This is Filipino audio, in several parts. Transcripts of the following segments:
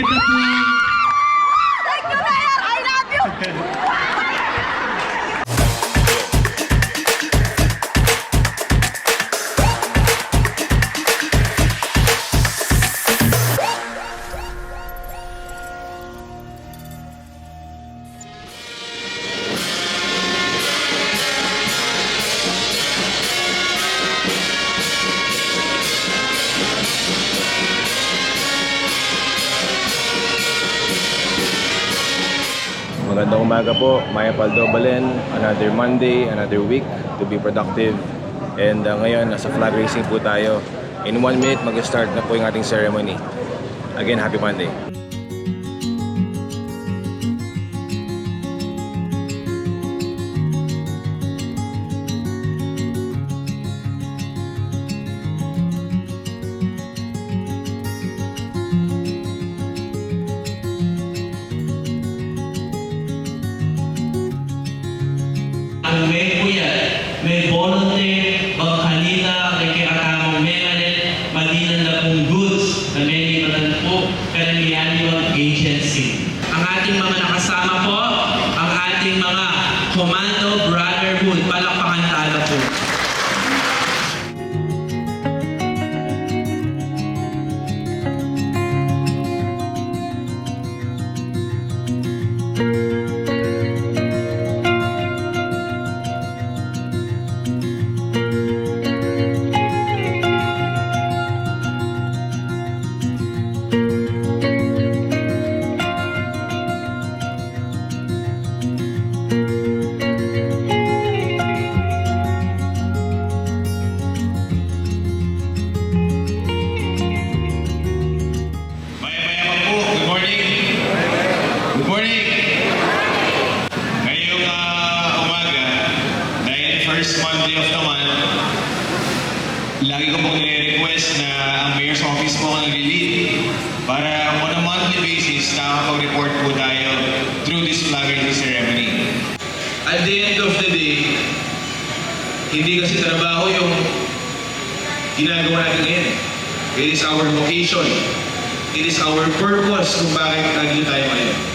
Ito po, Maya Paldo Balen. Another Monday, another week to be productive. And uh, ngayon, nasa flag racing po tayo. In one minute, mag-start na po yung ating ceremony. Again, happy Monday. At the end of the day, hindi kasi trabaho yung ginagawa natin ngayon. It is our vocation. It is our purpose kung bakit nandito tayo ngayon.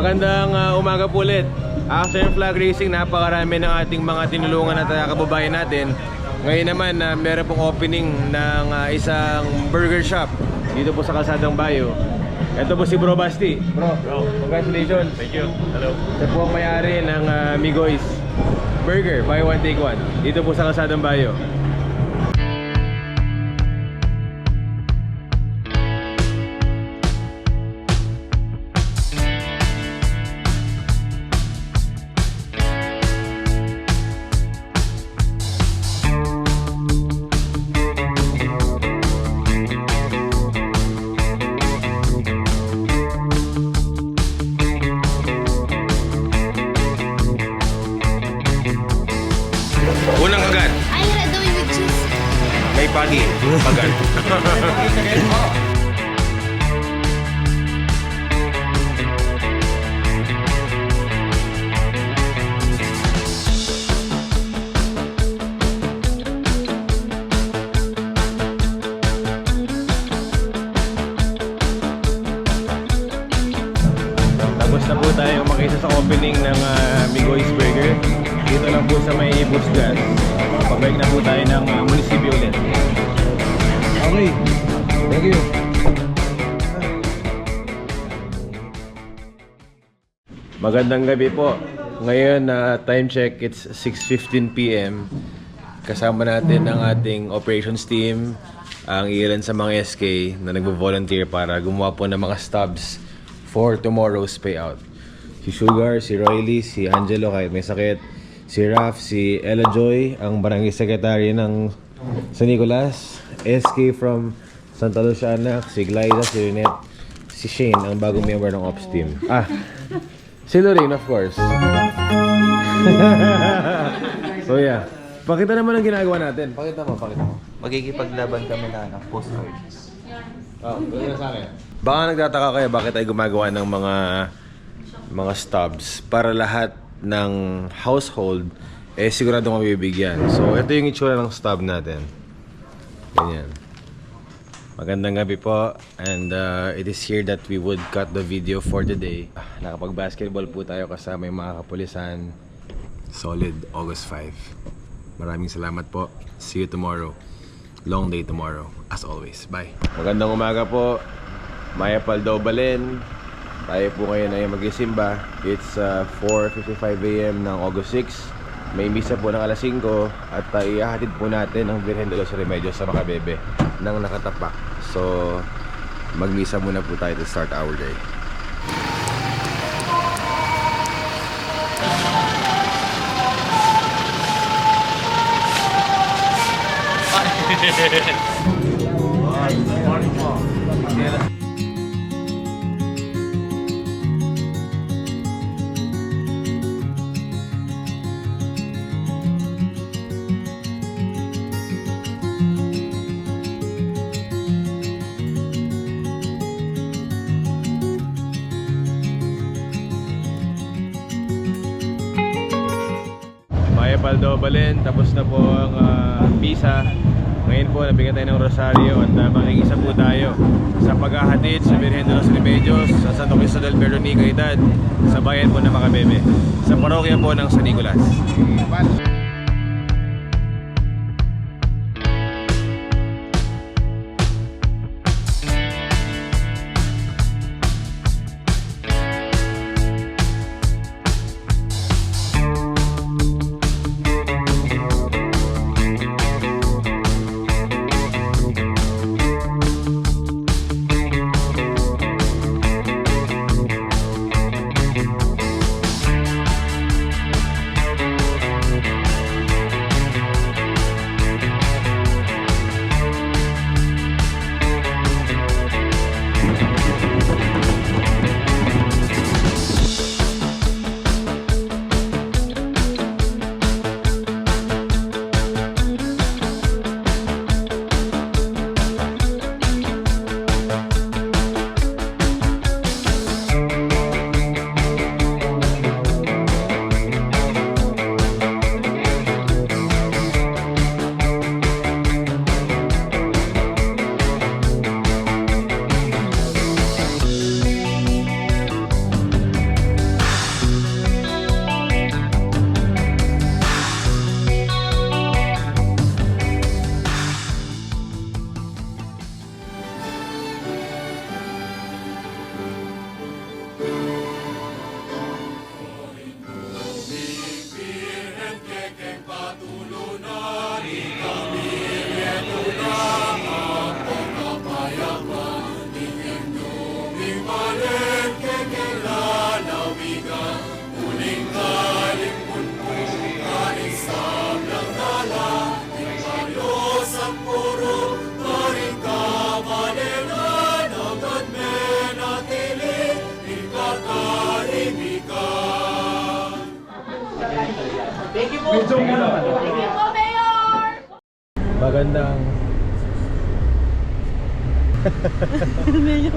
Magandang uh, umaga po ulit. After ng flag racing, napakarami ng ating mga tinulungan at uh, kababayan natin. Ngayon naman, uh, meron pong opening ng uh, isang burger shop dito po sa Kalsadang Bayo. Ito po si Bro Basti. Bro, congratulations. Thank you. Hello. Ito po ang may-ari ng uh, Migoys Burger, buy one take one. Dito po sa Kalsadang Bayo. Opening ng uh, Migoy's Burger. Dito lang po sa may Busgas. Pabalik na po tayo ng uh, munisipyo ulit. Okay. Thank you. Magandang gabi po. Ngayon na time check, it's 6.15 p.m. Kasama natin ang ating operations team, ang ilan sa mga SK na nagvo-volunteer para gumawa po ng mga stubs for tomorrow's payout. Si Sugar, si Royly, si Angelo kahit may sakit, si Raf, si Ella Joy, ang barangay secretary ng San Nicolas, SK from Santa Lucia Anak, si Glyza, si Lynette, si Shane, ang bagong member ng ops team. Ah, si Lorraine of course. so yeah, Pakita naman ang ginagawa natin. Pakita mo, pakita mo. Magkikipaglaban kami na ano, postcard. Oh, na sa akin. Baka nagtataka kayo bakit tayo gumagawa ng mga mga stubs para lahat ng household eh sigurado mabibigyan. So, ito yung itsura ng stub natin. Ganyan. Magandang gabi po and uh, it is here that we would cut the video for today. Ah, Nakapag-basketball po tayo kasama yung mga kapulisan. Solid August 5. Maraming salamat po. See you tomorrow. Long day tomorrow. As always. Bye. Magandang umaga po. Maya Paldo Balen. Tayo po ngayon ay magisimba. It's uh, 4.55 a.m. ng August 6. May misa po ng alas 5 at uh, ihahatid po natin ang Virgen de los Remedios sa Makabebe ng nakatapak. So, magmisa muna po tayo to start our day. Maya Paldo Balen, tapos na po ang ah, misa. Ngayon po, nabigyan tayo ng rosaryo at uh, makikisa po tayo sa paghahatid sa Virgen de los Remedios sa Santo Cristo del Perdón Caridad sa bayan po ng Makabebe sa parokya po ng San Nicolas. Magandang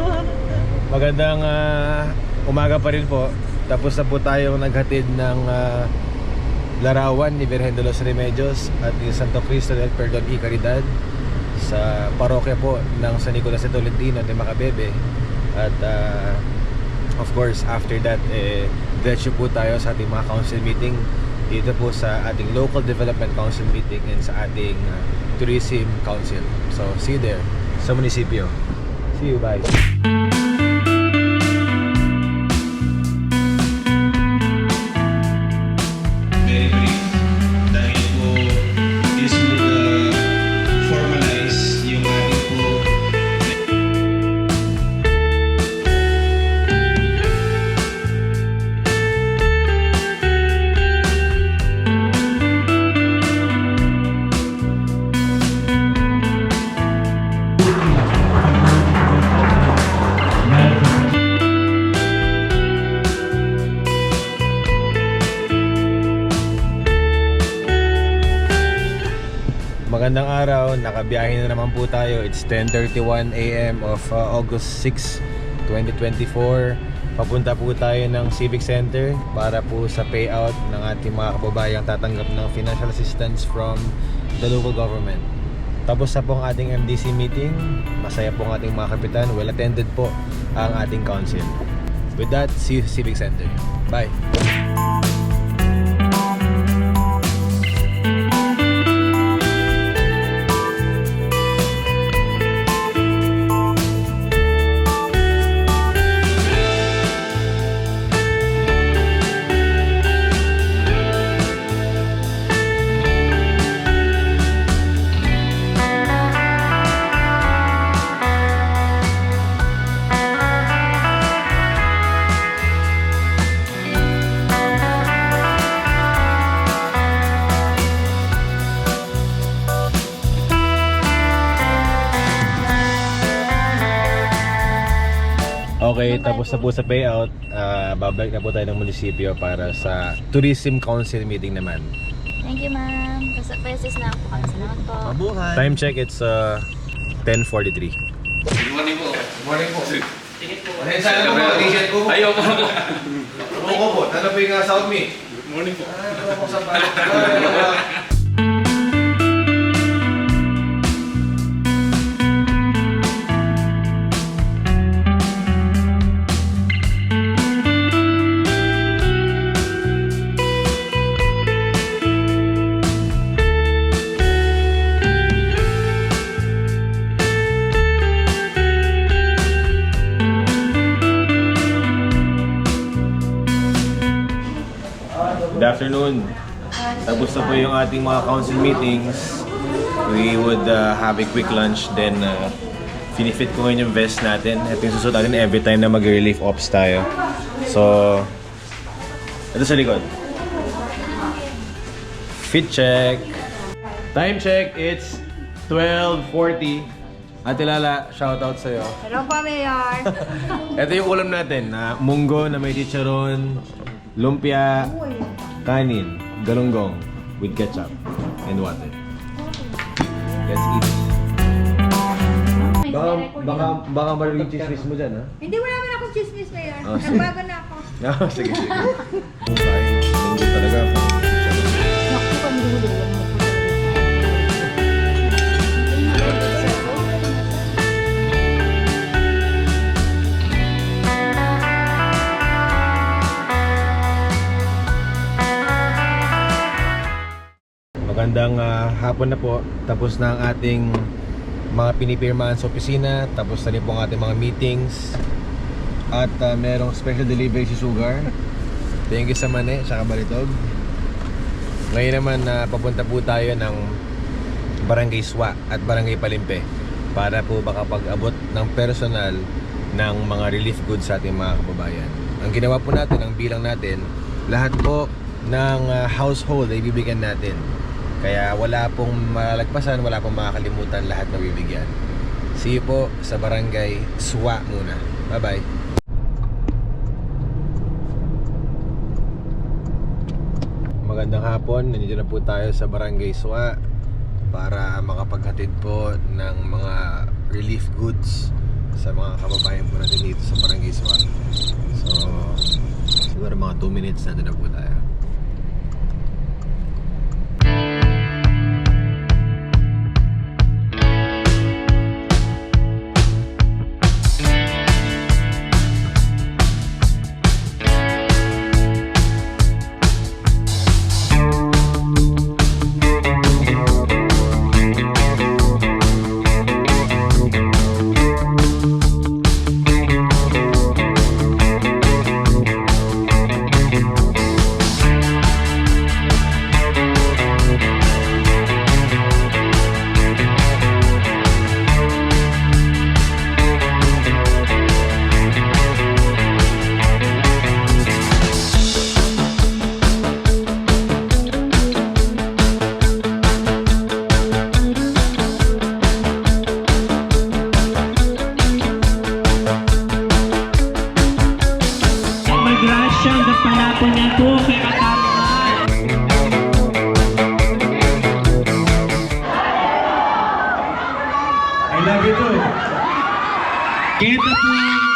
Magandang ah, umaga pa rin po. Tapos na po tayong naghatid ng ah, larawan ni Virgen de los Remedios at ni Santo Cristo del Perdón y Caridad sa parokya po ng San Nicolas de Tolentino de Macabebe. At ah, of course, after that, eh, diretso po tayo sa ating mga council meeting dito po sa ating local development council meeting and sa ating ah, tourism council. So, see you there sa munisipyo. See you, bye. Araw. Nakabiyahe na naman po tayo. It's 10.31 a.m. of uh, August 6, 2024. Papunta po tayo ng Civic Center para po sa payout ng ating mga kababayang tatanggap ng financial assistance from the local government. Tapos na po ang ating MDC meeting. Masaya po ang ating mga kapitan. Well attended po ang ating council. With that, see you sa Civic Center. Bye! Okay, tapos na po sa payout. Ah, babalik na po tayo ng munisipyo para sa Tourism Council meeting naman. Thank you, ma'am. Basta pesos na ako. Salamat po. Mabuhay! Time check, it's uh, 10.43. Pasensya na po mga t-shirt ko. Ayaw po. Ako po, ano po yung uh, South Me? Good morning po. Ano po sa Good ating mga council meetings. We would uh, have a quick lunch then uh, finifit ko ngayon yung vest natin. Ito yung susunod natin every time na mag-relief ops tayo. So, ito sa likod. Fit check. Time check, it's 12.40. Ate Lala, shoutout sa'yo. Hello po, Mayor. Ito yung ulam natin, na munggo na may chicharon, lumpia, kanin, galunggong with ketchup and water. Let's eat. Baka, baka, baka marinig chismis mo dyan, ha? Hindi, wala naman akong chismis, Mayor. Oh, sige. Nagbago na ako. Ah, sige, sige. Bukay, munggo talaga. Hapon na po. Tapos na ang ating mga pinipirmahan sa opisina. Tapos na rin po ang ating mga meetings. At ah, merong special delivery si Sugar. Thank you sa Mane, sa Balitog. Ngayon naman na papunta po tayo ng Barangay Swa at Barangay Palimpe para po makapag-abot ng personal ng mga relief goods sa ating mga kababayan. Ang ginawa po natin, ang bilang natin, lahat po ng ah, household ay bibigyan natin. Kaya wala pong malagpasan, wala pong makakalimutan lahat na bibigyan. See you po sa Barangay Swa muna. Bye-bye. Magandang hapon, nandito na po tayo sa Barangay Swa para makapaghatid po ng mga relief goods sa mga kababayan po natin dito sa Barangay Swa. So, siguro mga 2 minutes na na po tayo. I love you too. Kenta po.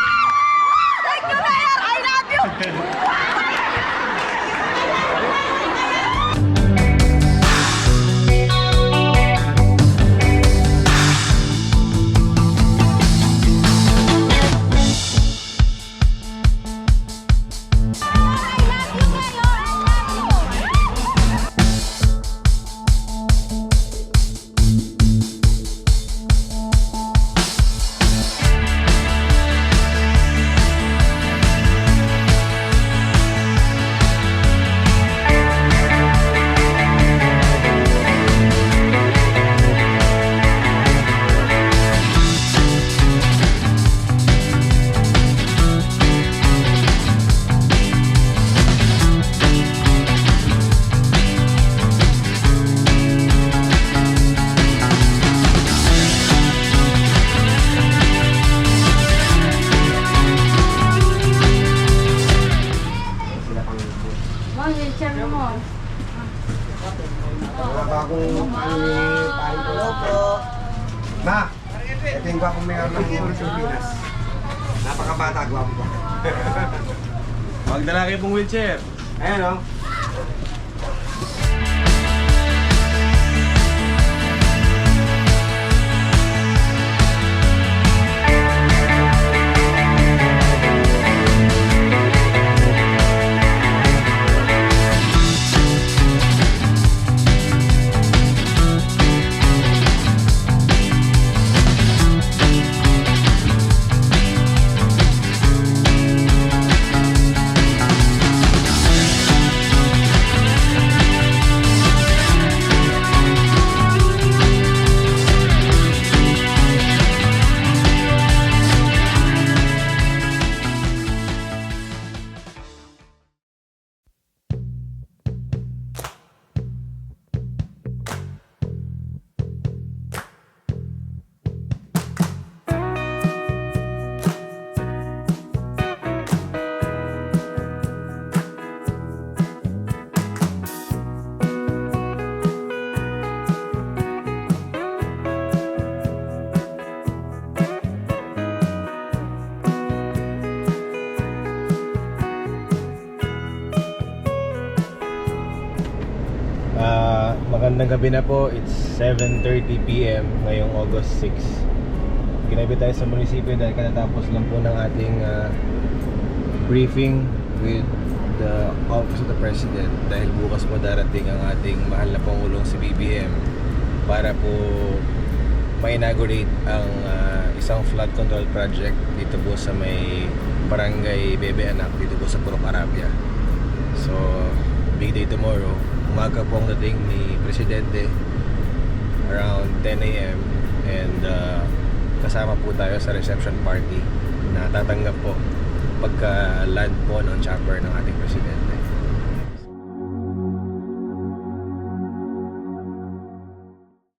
Mo. Ma, ito yung gwapong mayor ng Pilipinas. Napakabata, gwapo ko. Magdala kayo pong wheelchair. Ayan o. Ah, magandang gabi na po. It's 7.30 p.m. ngayong August 6. Ginabi tayo sa munisipyo dahil katatapos lang po ng ating ah, briefing with the Office of the President dahil bukas po darating ang ating mahal na Pangulong si BBM para po ma-inaugurate ang ah, isang flood control project dito po sa may barangay Bebe Anak dito po sa Purok Arabia. So, big day tomorrow. Umaga po ang dating ni Presidente around 10 a.m. and uh, kasama po tayo sa reception party na tatanggap po pagka land po ng chopper ng ating Presidente.